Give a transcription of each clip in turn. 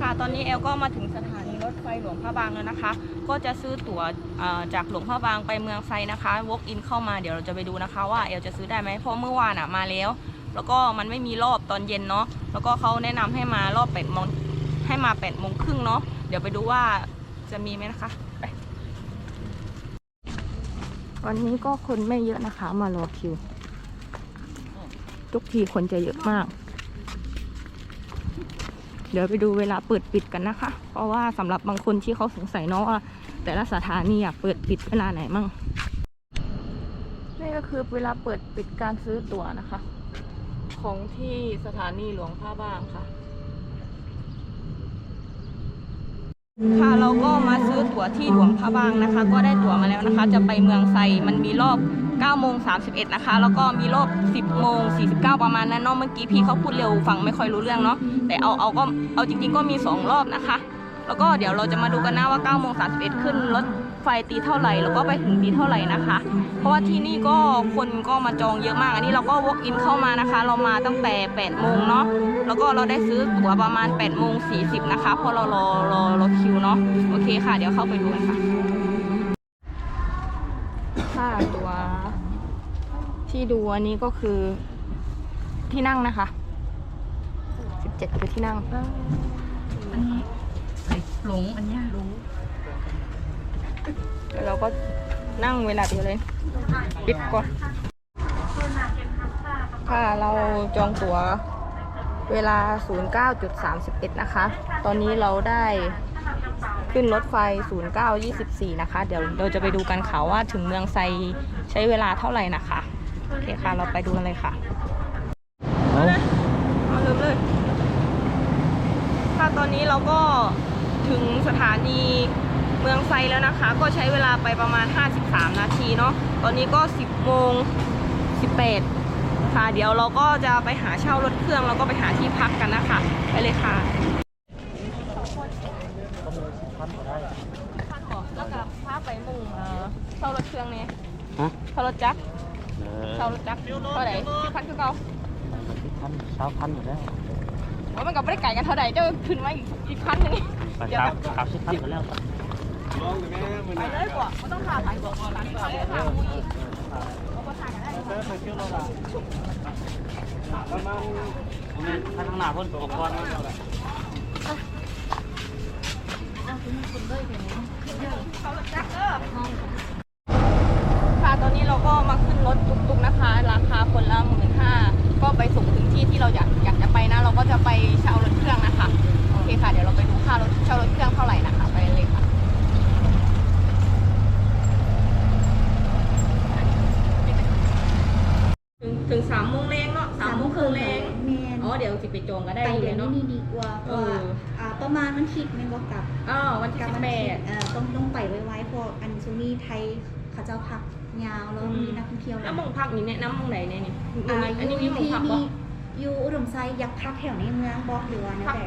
ค่ะตอนนี้แอลก็มาถึงสถานีรถไฟหลวงพระบางแล้วนะคะ ก็จะซื้อตั๋วจากหลวงพระบางไปเมืองไซนะคะ walk in เข้ามาเดี๋ยวเราจะไปดูนะคะว่าแอลจะซื้อได้ไหมเพราะเมื่อวานอะมาแล้ว แล้วก็มันไม่มีรอบตอนเย็นเนาะแล้วก็เขาแนะนำให้มารอบแปดโมงให้มาแปดโมงครึ่งเนาะเดี๋ยวไปดูว่าจะมีไหมนะคะไปวันนี้ก็คนไม่เยอะนะคะมารอคิว ทุกทีคนจะเยอะมาก เดี๋ยวไปดูเวลาเปิดปิดกันนะคะ เพราะว่าสำหรับบางคนที่เขาสงสัยเนาะว่าแต่ละสถานีอะเปิดปิดเวลาไหนมั่งนี่ก็คือเวลาเปิดปิดการซื้อตั๋วนะคะ ของที่สถานีหลวงพระบางค่ะ ค่ะเราก็มาซื้อตั๋วที่หลวงพระบางนะคะ ก็ได้ตั๋วมาแล้วนะคะ จะไปเมืองไซมันมีรอบ 9โมง31 นะคะ แล้วก็มีรอบ 10โมง49 ประมาณนั้นเนาะเมื่อกี้พี่เขาพูดเร็วฟังไม่ค่อยรู้เรื่องเนาะแต่เอาเอาก็เอาจริงๆก็มี 2 รอบนะคะ แล้วก็เดี๋ยวเราจะมาดูกันนะว่า9โมง31 ขึ้นรถไฟตีเท่าไหร่แล้วก็ไปถึงตีเท่าไหร่นะคะ เพราะว่าที่นี่ก็คนก็มาจองเยอะมาก อันนี้เราก็ walk in เข้ามานะคะ เรามาตั้งแต่8โมงเนาะแล้วก็เราได้ซื้อตั๋วประมาณ8โมง40นะคะเพราะเรารอรอรอคิวเนาะโอเคค่ะ เดี๋ยวเข้าไปดูกันค่ะ ค่าตัวที่ดูอันนี้ก็คือที่นั่งนะคะ17คือที่นั่งอันนี้ไอ้หลงอันเนี้ยหลงแล้วเราก็นั่งเวลาเดียวเลย ปิดก่อน ค่ะ เราจองตั๋วเวลา 09.31 นะคะ ตอนนี้เราได้ ขึ้นรถไฟ 09.24 นะคะ เดี๋ยวเราจะไปดูกันค่ะว่าถึงเมืองไซใช้เวลาเท่าไหร่นะคะ โอเคค่ะ เราไปดูกันเลยค่ะเอาเอาเริ่มเลย ค่ะตอนนี้เราก็ถึงสถานีเมืองไซแล้วนะคะ ก็ใช้เวลาไปประมาณ 53 นาทีเนาะ ตอนนี้ก็ 10โมง18 ค่ะ เดี๋ยวเราก็จะไปหาเช่ารถเครื่องแล้วก็ไปหาที่พักกันนะคะ ไปเลยค่ะ แล้วก็พาไปมุ่งเอ่อเช่ารถเครื่องเนี่ยฮะเช่ารถจักรเออเช่ารถจักรเท่าไหร่สิบพันคือเก่าสิบพันสามพันหมดแล้วว่ามันก็ไม่ได้ไก่กันเท่าไหร่เจ้าขึ้นมาอีกอีกพันหนึงไปสามสามสิบพันหมดแล้วไปเลยกว่าไม่ต้องขาไปกว่าก่อนร้านก่อนเลยค่ะมุ้ยเอาไปถ่ายกันได้ถ้าทางหน้าเพิ่นอุปกรณ์มัน เขารถจักรเออ ค่ะตอนนี้เราก็มาขึ้นรถตุกๆนะคะ ราคาคนละหมื่นห้าก็ไปส่งถึงที่ที่เราอยากอยากจะไปนะ เราก็จะไปเช่ารถเครื่องนะคะ โอเคค่ะ เดี๋ยวเราไปดูค่ารถเช่ารถเครื่องเท่าไหร่นะคะ ไปเลยค่ะถึงถึงสามโมงแรงเนาะสามโมงครึ่งแรงแมนอ๋อเดี๋ยวสิไปจองก็ได้ไปเลเดี๋ยยวนี้เนาะ นี่ดีกว่าเพราะว่าเอออ่าประมาณมันคิดแม่นบ่กลับอ้าววันที่กลัสิมับแปคิดเอ่อต้องต้องไปไว้ๆเพราะอันซูนี่ไทยเขาเจ้าพักยาวแล้วอืม มีนักท่องเที่ยวแล้วหมองพักนี่แนะนำหมองไหนเนี่ยนี่อ่าอันนี้มีหมองที่พักบ่นี่อยู่อุดมไซด์อยากพักแถวในเมืองบ่หรือว่าแนวใด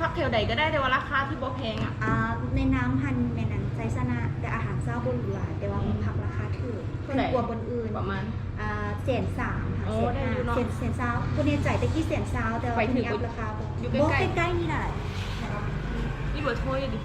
พักแถวใดก็ได้แต่ว่าราคาที่บ่แพงอะ อ่าในน้ำหันแม่นัน ใจสนะแต่อาหารเช้าบนหรูหราแต่ว่ามันพักราคาถูกเท่าไหร่ กว่าบนอื่นประมาณ อ่าแสนสามค่ะโอ้แสนได้ห้าอยู่เนอะแสนแสนสาวคนนี้จ่ายตะกี้แสนสาวแต่ว่าไปถึงเพิ่อัพราคาบ่อยู่บ่ใกล้ๆใกล้ๆนี่แหละ นี่เบอร์โทรอยู่ดิ